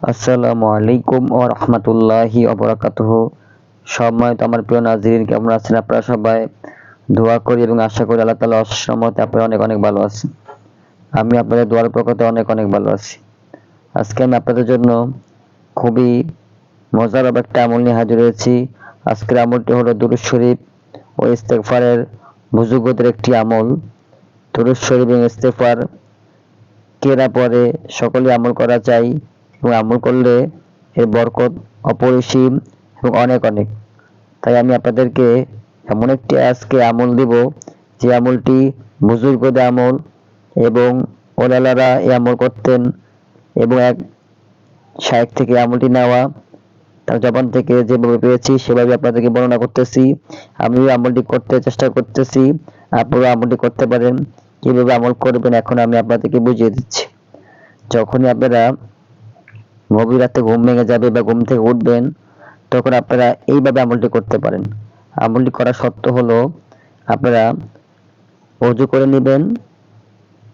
আসসালামু আলাইকুম ও রহমতুল্লাহি অবরাকাতুহ সম্মানিত আমার প্রিয় নাজিরিন, কেমন আছেন আপনারা সবাই? দোয়া করি এবং আশা করি আল্লাহ তালা অসমতে আপনারা অনেক অনেক ভালো আছেন। আমি আপনাদের দোয়ার প্রকৃতি অনেক অনেক ভালো আছি। আজকে আমি আপনাদের জন্য খুবই মজার একটা আমল নিয়ে হাজির হয়েছি। আজকের আমলটি হলো দুরুদ শরীফ ও ইস্তেকফারের বুজুগতের একটি আমল। দুরুদ শরীফ এবং ইস্তেকফার কেরা পরে সকলে আমল করা চাই। এবং আমল করলে এর বরকত অপরিসীম এবং অনেক অনেক। তাই আমি আপনাদেরকে এমন একটি আজকে আমল দিব, যে আমলটি বুজুর্গদের আমল এবং ওলালারা এই আমল করতেন এবং এক শায়েক থেকে আমলটি নেওয়া, তার জবান থেকে যেভাবে পেয়েছি সেভাবে আপনাদেরকে বর্ণনা করতেছি। আমিও আমলটি করতে চেষ্টা করতেছি আপনারা আমলটি করতে পারেন। কীভাবে আমল করবেন এখন আমি আপনাদেরকে বুঝিয়ে দিচ্ছি। যখনই আপনারা গভীর রাতে ঘুম ভেঙে যাবে বা ঘুম থেকে উঠবেন, তখন আপনারা এইভাবে আমলটি করতে পারেন। আমলটি করা সত্য হলো, আপনারা অজু করে নেবেন,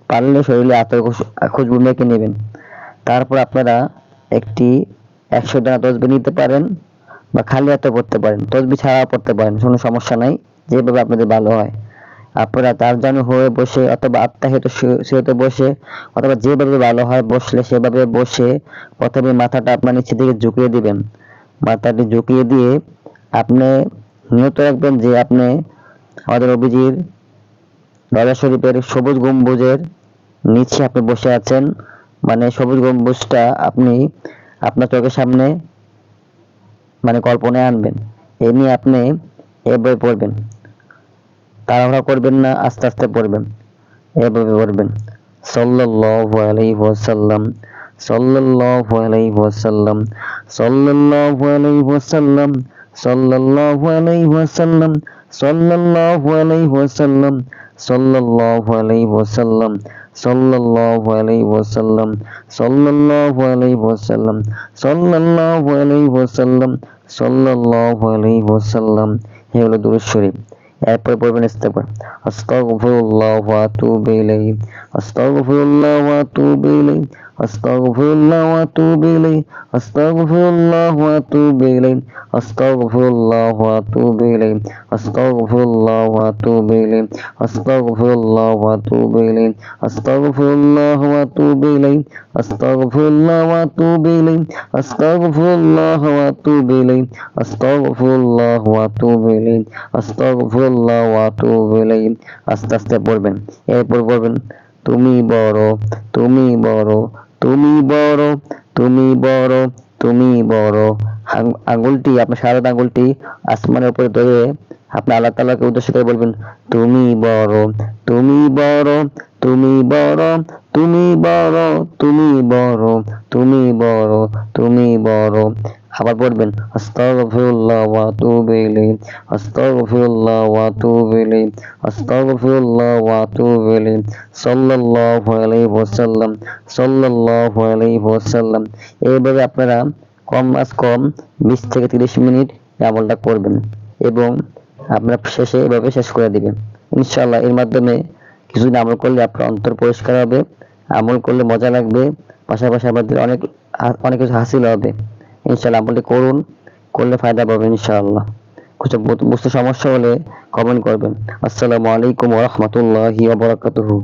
পারলে শরীরে আতর খুশবু মেখে নেবেন। তারপর আপনারা একটি একশো দানা তসবি নিতে পারেন বা খালি হাতে পড়তে পারেন। তসবি ছাড়া পড়তে পারেন, কোনো সমস্যা নাই, যেভাবে আপনাদের ভালো হয়। আপনারা তার যেন হয়ে বসে অথবা আত্মাহিত শুয়েতে বসে অথবা যেভাবে ভালো হয় বসলে সেভাবে বসে প্রথমে মাথাটা আপনার নিচে দিকে ঝুঁকিয়ে দিবেন। মাথাটি ঝুঁকিয়ে দিয়ে আপনি নিয়ত রাখবেন যে আপনি আমাদের অভিজির রাজা শরীফের সবুজ গম্বুজের নিচে আপনি বসে আছেন। মানে সবুজ গম্বুজটা আপনি আপনার চোখের সামনে মানে কল্পনায় আনবেন। এ নিয়ে আপনি এভাবে পড়বেন। তাড়াহুড়া করবেন না আস্তে আস্তে পড়বেন এভাবে পড়বেন সাল্লাল্লাহু আলাইহি ওয়াসাল্লাম সাল্লাল্লাহু আলাইহি ওয়াসাল্লাম সাল্লাল্লাহু আলাইহি ওয়াসাল্লাম সাল্লাল্লাহু আলাইহি ওয়াসাল্লাম সাল্লাল্লাহু আলাইহি ওয়াসাল্লাম সাল্লাল্লাহু আলাইহি ওয়াসাল্লাম সাল্লাল্লাহু আলাইহি ওয়াসাল্লাম সাল্লাল্লাহু আলাইহি ওয়াসাল্লাম সাল্লাল্লাহু আলাইহি ওয়াসাল্লাম সাল্লাল্লাহু আলাইহি ওয়াসাল্লাম হে হলো দুরূদ শরীফ এরপরে পড়বেন ইস্তেকবার আস্তাগফিরুল্লাহ ওয়া আতুবু ইলাইহি আস্তাগফিরুল্লাহ ওয়া আতুবু ইলাইহি আস্তাগফিরুল্লাহ ওয়া আতুবু ইলাইহি আস্তাগফিরুল্লাহ ওয়া আতুবু ইলাইহি আস্তাগফিরুল্লাহ ওয়া আতুবু ইলাইহি আস্তাগফিরুল্লাহ ওয়া আতুবু ইলাইহি আস্তাগফিরুল্লাহ ওয়া আতুবু ইলাইহি আস্তাগফিরুল্লাহ ওয়া আতুবু ইলাইহি আস্তাগফিরুল্লাহ ওয়া আতুবু ইলাইহি আস্তাগফিরুল্লাহ ওয়া আতুবু ইলাইহি আস্তাগফিরুল্লাহ ওয়া আতুবু ইলাইহি আস্তাগফিরুল্লাহ ওয়া আতুবু ইলাইহি আস্তে আস্তে পড়বেন এরপর পড়বেন তুমি বড় তুমি বড় তুমি বড় তুমি বড় তুমি বড় আঙ্গুলটি আপনার সারা আঙ্গুলটি আসমানের উপরে ধরে আপনি আল্লাহ তাআলাকে উদ্দেশ্য করে বলবেন তুমি বড় তুমি বড় তুমি বড় তুমি বড় তুমি বড় তুমি বড় তুমি বড় আবার পড়বেন। ওয়া ওয়া ওয়া এইভাবে আপনারা কম আজ কম 20 থেকে 30 মিনিট আমলটা করবেন এবং আপনারা শেষে এভাবে শেষ করে দিবেন। ইনশাআল্লাহ এর মাধ্যমে কিছুদিন আমল করলে আপনার অন্তর পরিষ্কার হবে, আমল করলে মজা লাগবে, পাশাপাশি আমাদের অনেক অনেক কিছু হাসিল হবে। ইনশাআল্লাহ আপনি করুন, করলে ফায়দা পাবেন ইনশাআল্লাহ। কিছু বুঝতে সমস্যা হলে কমেন্ট করবেন। আসসালামু আলাইকুম ওয়া রাহমাতুল্লাহি ওয়া বারাকাতুহু।